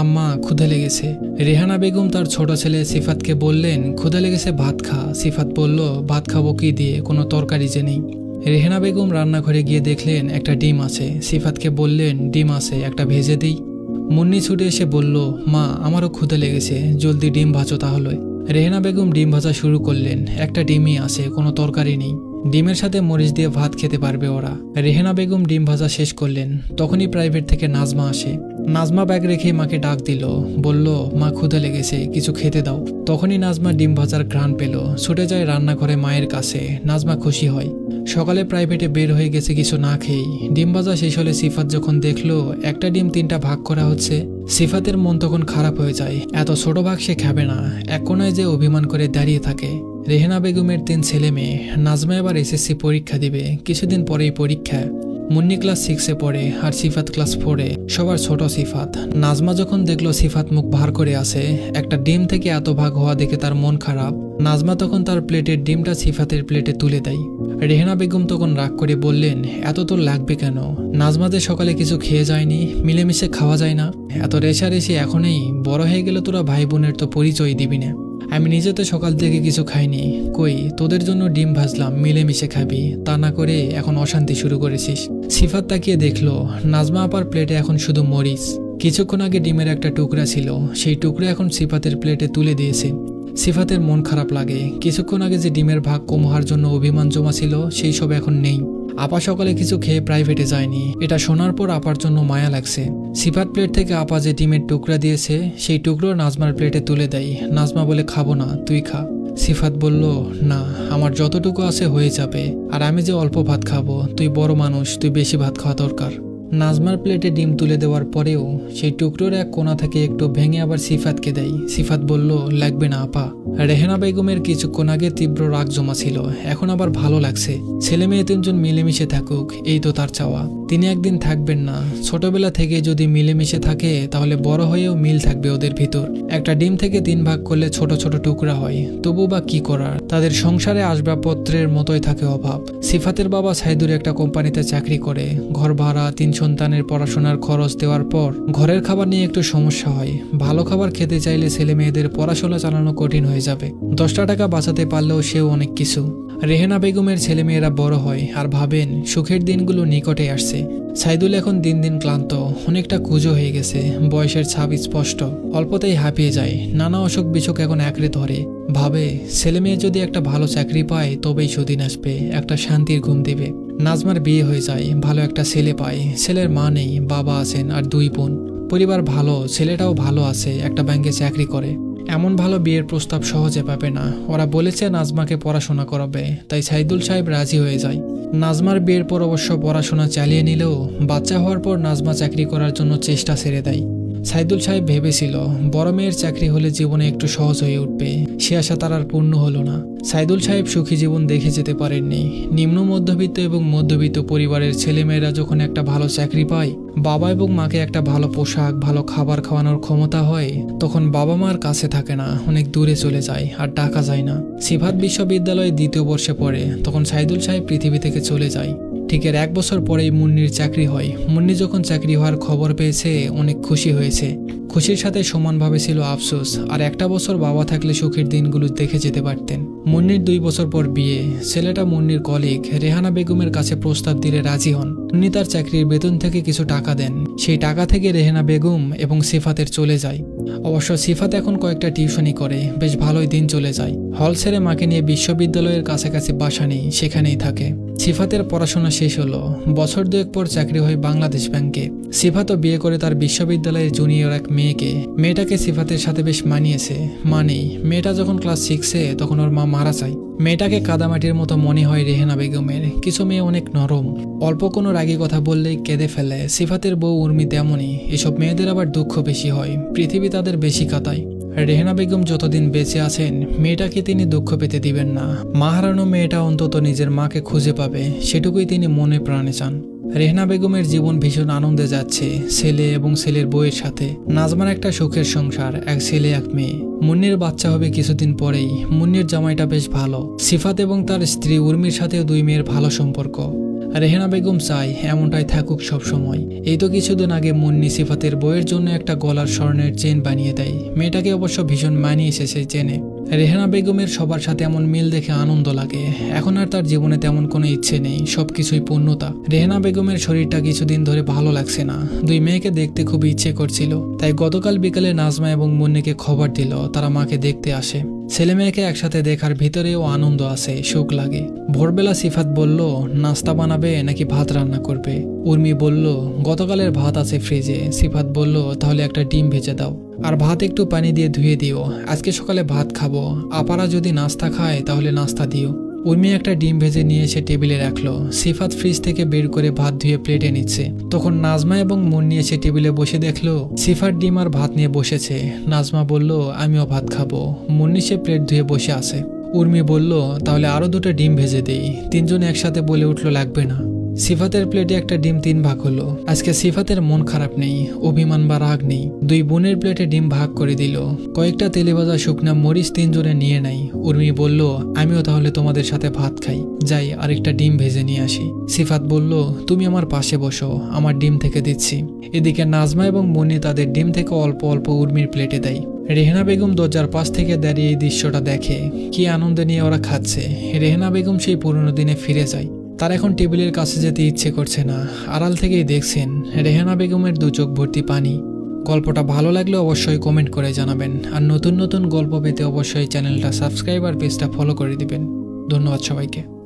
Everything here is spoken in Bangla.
আম্মা, ক্ষুধে লেগেছে। রেহানা বেগম তার ছোট ছেলে সিফাতকে বললেন, ক্ষুধে লেগেছে, ভাত খা। সিফাত বলল, ভাত খাব কি দিয়ে? কোনো তরকারি যে নেই। রেহানা বেগম রান্নাঘরে গিয়ে দেখলেন একটা ডিম আছে। সিফাতকে বললেন, ডিম আছে, একটা ভেজে দিই। মুন্নি ছুটে এসে বলল, মা, আমারও ক্ষুধে লেগেছে, জলদি ডিম ভাজো তাহলে। রেহেনা বেগম ডিম ভাজা শুরু করলেন, একটা ডিমই আছে, কোনো তরকারি নেই। ডিমের সাথে মরিচ দিয়ে ভাত খেতে পারবে ওরা। রেহেনা বেগম ডিম ভাজা শেষ করলেন। তখনই প্রাইভেট থেকে নাজমা আসে। নাজমা ব্যাগ রেখে মাকে ডাক দিল। বলল, মা ক্ষুধে লেগেছে, কিছু খেতে দাও। তখনই নাজমা ডিম ভাজার ঘ্রাণ পেল। ছুটে যায় রান্নাঘরে মায়ের কাছে। নাজমা খুশি হয়। সকালে প্রাইভেটে বের হয়ে গেছে কিছু না খেয়েই। ডিম ভাজা শেষ হলে সিফাত যখন দেখল, একটা ডিম তিনটা ভাগ করা হচ্ছে। সিফাতের মন তখন খারাপ হয়ে যায়। এত ছোট ভাগ সে খাবে না। এক কোনায় যে অভিমান করে দাঁড়িয়ে থাকে। রেহেনা বেগমের তিন ছেলে মেয়ে নাজমা এবার এসএসসি পরীক্ষা দিবে। কিছুদিন পরেই পরীক্ষা। মুন্নি ক্লাস সিক্সে পড়ে আর সিফাত ক্লাস ফোরে সবার ছোট সিফাত। নাজমা যখন দেখল সিফাত মুখ ভার করে আছে, একটা ডিম থেকে এত ভাগ হওয়া দেখে তার মন খারাপ। নাজমা তখন তার প্লেটের ডিমটা সিফাতের প্লেটে তুলে দেয়। রেহেনা বেগম তখন রাগ করে বললেন, এত তোর লাগবে কেন? নাজমা যে সকালে কিছু খেয়ে যায়নি, মিলেমিশে খাওয়া যায় না। এত রেশারেশি এখনই বড় হয়ে গেলে তোরা ভাই বোনের তো পরিচয় দিবি না। আমি নিজে তো সকাল থেকে কিছু খাইনি। কই, তোদের জন্য ডিম ভাজলাম, মিলেমিশে খাবি। তা না করে এখন অশান্তি শুরু করেছিস। সিফাত তাকিয়ে দেখল, নাজমা আপার প্লেটে এখন শুধু মরিচ। কিছুক্ষণ আগে ডিমের একটা টুকরা ছিল, সেই টুকরা এখন সিফাতের প্লেটে তুলে দিয়েছে। সিফাতের মন খারাপ লাগে। কিছুক্ষণ আগে যে ডিমের ভাগ কম জন্য অভিমান জমা ছিল সেই সব এখন নেই। আপা সকালে কিছু খেয়ে প্রাইভেটে যায়নি। এটা শোনার পর আপার জন্য মায়া লাগছে। সিফাত প্লেট থেকে আপা যে ডিমের টুকরা দিয়েছে, সেই টুকরো নাজমার প্লেটে তুলে দেয়। নাজমা বলে, খাব না, তুই খা। সিফাত বলল, না, আমার যতটুকু আছে হয়ে যাবে। আর আমি যে অল্প ভাত খাব, তুই বড় মানুষ, তুই বেশি ভাত খাওয়া দরকার। নাজমার প্লেটে ডিম তুলে দেওয়ার পরেও, সেই টুকরোর এক কোণা থেকে একটু ভেঙে আবার সিফাতকে দেয়। সিফাত বলল, লাগবে না, আপা। রেহেনা বেগমের কিছুক্ষণ আগে তীব্র রাগ জমা ছিল, এখন আবার ভালো লাগছে। ছেলে মেয়ে তিনজন মিলেমিশে থাকুক, এই তো তার চাওয়া। তিনি একদিন থাকবেন না। ছোটবেলা থেকে যদি মিলেমিশে থাকে, তাহলে বড় হয়েও মিল থাকবে ওদের ভিতর। একটা ডিম থেকে তিন ভাগ করলে ছোট ছোট টুকরা হয়। তবু বা কি করার? তাদের সংসারে আসবাবপত্রের মতোই থাকে অভাব। সিফাতের বাবা সাইদুর একটা কোম্পানিতে চাকরি করে। ঘর ভাড়া, তিন সন্তানের পড়াশোনার খরচ দেওয়ার পর ঘরের খাবার নিয়ে একটু সমস্যা হয়। ভালো খাবার খেতে চাইলে ছেলে মেয়েদের পড়াশোনা চালানো কঠিন হয়ে যাবে। দশটা টাকা বাঁচাতে পারলেও সেও অনেক কিছু। রেহেনা বেগমের ছেলেমেয়েরা বড় হয় আর ভাবেন, সুখের দিনগুলো নিকটে আসছে। সাইদুল এখন দিন দিন ক্লান্ত, অনেকটা কুজো হয়ে গেছে, বয়সের ছাপ স্পষ্ট, অল্পতেই হাঁপিয়ে যায়। নানা অসুখ বিসুখ এখন একরে ধরে। ভাবে ছেলে মেয়ে যদি একটা ভালো চাকরি পায়, তবেই সুদিন আসবে, একটা শান্তির ঘুম দিবে। নাজমার বিয়ে হয়ে যায়, ভালো একটা ছেলে পায়। ছেলের মা নেই, বাবা আছেন আর দুই বোন। পরিবার ভালো, ছেলেটাও ভালো আছে, একটা ব্যাংকে চাকরি করে। এমন ভালো বিয়ের প্রস্তাব সহজে পাবে না। ওরা বলেছে নাজমাকে পড়াশোনা করাবে, তাই সাইদুল সাহেব রাজি হয়ে যায়। নাজমার বিয়ের পর অবশ্য পড়াশোনা চালিয়ে নিলেও বাচ্চা হওয়ার পর নাজমা চাকরি করার জন্য চেষ্টা ছেড়ে দেয়। সাইদুল সাহেব ভেবেছিল, বড় মেয়ের চাকরি হলে জীবনে একটু সহজ হয়ে উঠবে। সে আশা তার আর পূর্ণ হলো না। সাইদুল সাহেব সুখী জীবন দেখে যেতে পারেননি। নিম্ন মধ্যবিত্ত এবং মধ্যবিত্ত পরিবারের ছেলেমেয়েরা যখন একটা ভালো চাকরি পায়, বাবা এবং মাকে একটা ভালো পোশাক, ভালো খাবার খাওয়ানোর ক্ষমতা হয়, তখন বাবা মার কাছে থাকে না, অনেক দূরে চলে যায় আর টাকা যায় না। সিফাত বিশ্ববিদ্যালয়ে দ্বিতীয় বর্ষে পড়ে, তখন সাইদুল সাহেব পৃথিবী থেকে চলে যায়। ঠিক এর এক বছর পরেই মুন্নির চাকরি হয়। মুন্নি যখন চাকরি হওয়ার খবর পেয়েছে, অনেক খুশি হয়েছে। খুশির সাথে সমানভাবে ছিল আফসোস, আর একটা বছর বাবা থাকলে সুখের দিনগুলো দেখে যেতে পারতেন। মুন্নির দুই বছর পর বিয়ে। ছেলেটা মুন্নির কলিগ রেহানা বেগমের কাছে প্রস্তাব দিলে রাজি হন। উনি তার চাকরির বেতন থেকে কিছু টাকা দেন। সেই টাকা থেকে রেহানা বেগম এবং সিফাতের চলে যায়। অবশ্য সিফাত এখন কয়েকটা টিউশনই করে, বেশ ভালোই দিন চলে যায়। হল ছেড়ে মাকে নিয়ে বিশ্ববিদ্যালয়ের কাছাকাছি বাসা নেই, সেখানেই থাকে। সিফাতের পড়াশোনা শেষ হলো। বছর দুয়েক পর চাকরি হয় বাংলাদেশ ব্যাংকে। সিফাতও বিয়ে করে তার বিশ্ববিদ্যালয়ের জুনিয়র এক মেয়েকে। মেয়েটাকে সিফাতের সাথে বেশ মানিয়েছে। মানেই, মেয়েটা যখন ক্লাস সিক্সে তখন ওর মা মারা যায়। মেয়েটাকে কাদামাটির মতো মনে হয় রেহেনা বেগমের। কিছু মেয়ে অনেক নরম। অল্প কোনো রাগী কথা বললেই কেঁদে ফেলে। সিফাতের বউ উর্মি তেমনই। এসব মেয়েদের আবার দুঃখ বেশি হয়। পৃথিবী তাদের বেশি কাতায়। রেহেনা বেগম যতদিন বেঁচে আছেন, মেয়েটাকে তিনি দুঃখ পেতে দিবেন না। মা হারানো মেয়েটা অন্তত নিজের মাকে খুঁজে পাবে, সেটুকুই তিনি মনে প্রাণে চান। রেহনা বেগমের জীবন ভীষণ আনন্দে যাচ্ছে, ছেলে এবং ছেলের বউয়ের সাথে। নাজমার একটা সুখের সংসার, এক ছেলে, এক মেয়ে। মুন্নির বাচ্চা হবে কিছুদিন পরেই। মুন্নির জামাইটা বেশ ভালো। সিফাত এবং তার স্ত্রী উর্মির সাথেও দুই মেয়ের ভালো সম্পর্ক। রেহেনা বেগম চাই এমনটাই থাকুক সব সময়। এই তো কিছুদিন আগে মুন্নি সিফাতের বইয়ের জন্য একটা গলার স্বর্ণের চেন বানিয়ে দেয়। মেয়েটাকে অবশ্য ভীষণ মানিয়েছে সেই চেনে রেহানা বেগমের সবার সাথে এমন মিল দেখে আনন্দ লাগে। এখন আর তার জীবনে তেমন কোনো ইচ্ছে নেই, সবকিছুই পূর্ণতা। রেহানা বেগমের শরীরটা কিছুদিন ধরে ভালো লাগছে না। দুই মেয়েকে দেখতে খুব ইচ্ছে করছিল। তাই গতকাল বিকালে নাজমা এবং মুন্নিকে খবর দিল, তারা মাকে দেখতে আসে। ছেলে মেয়েকে একসাথে দেখার ভিতরেও আনন্দ আছে সুখ লাগে। ভোরবেলা সিফাত বলল, নাস্তা বানাবে নাকি ভাত রান্না করবে? উর্মি বলল, গতকালের ভাত আছে ফ্রিজে। সিফাত বলল, তাহলে একটা ডিম ভেজে দাও। আর ভাত একটু পানি দিয়ে ধুয়ে দিও। আজকে সকালে ভাত খাব। আপারা যদি নাস্তা খায় তাহলে নাস্তা দিও। উর্মি একটা ডিম ভেজে নিয়ে এসে টেবিলে রাখল। সিফাত ফ্রিজ থেকে বের করে ভাত ধুয়ে প্লেটে নিচ্ছে। তখন নাজমা এবং মুন্নি এসে টেবিলে বসে দেখল সিফার ডিম আর ভাত নিয়ে বসেছে। নাজমা বলল, আমিও ভাত খাব। মুন্নি সে প্লেট ধুয়ে বসে আছে। উর্মি বলল, তাহলে আরও দুটো ডিম ভেজে দেই। তিনজন একসাথে বলে উঠল, লাগবে না। সিফাতের প্লেটে একটা ডিম তিন ভাগ হলো। আজকে সিফাতের মন খারাপ নেই, অভিমান বা রাগ নেই। দুই বোনের প্লেটে ডিম ভাগ করে দিল। কয়েকটা তেলে ভাজা শুকনা মরিচ তিনজনে নিয়ে নাই। উর্মি বলল, আমিও তাহলে তোমাদের সাথে ভাত খাই। যাই, আরেকটা ডিম ভেজে নিয়ে আসি। সিফাত বলল, তুমি আমার পাশে বসো, আমার ডিম থেকে দিচ্ছি। এদিকে নাজমা এবং মনি তাদের ডিম থেকে অল্প অল্প উর্মির প্লেটে দেয়। রেহনা বেগম দরজার পাশ থেকে দাঁড়িয়ে এই দৃশ্যটা দেখে। কি আনন্দ নিয়ে ওরা খাচ্ছে। রেহনা বেগম সেই পুরনো দিনে ফিরে যায়। তার এখন টেবিলের কাছে যেতে ইচ্ছে করছে না। আড়াল থেকেই দেখছেন রেহানা বেগমের দু চোখ ভর্তি পানি। গল্পটা ভালো লাগলে অবশ্যই কমেন্ট করে জানাবেন। আর নতুন নতুন গল্প পেতে অবশ্যই চ্যানেলটা সাবস্ক্রাইব আর পেজটা ফলো করে দিবেন। ধন্যবাদ সবাইকে।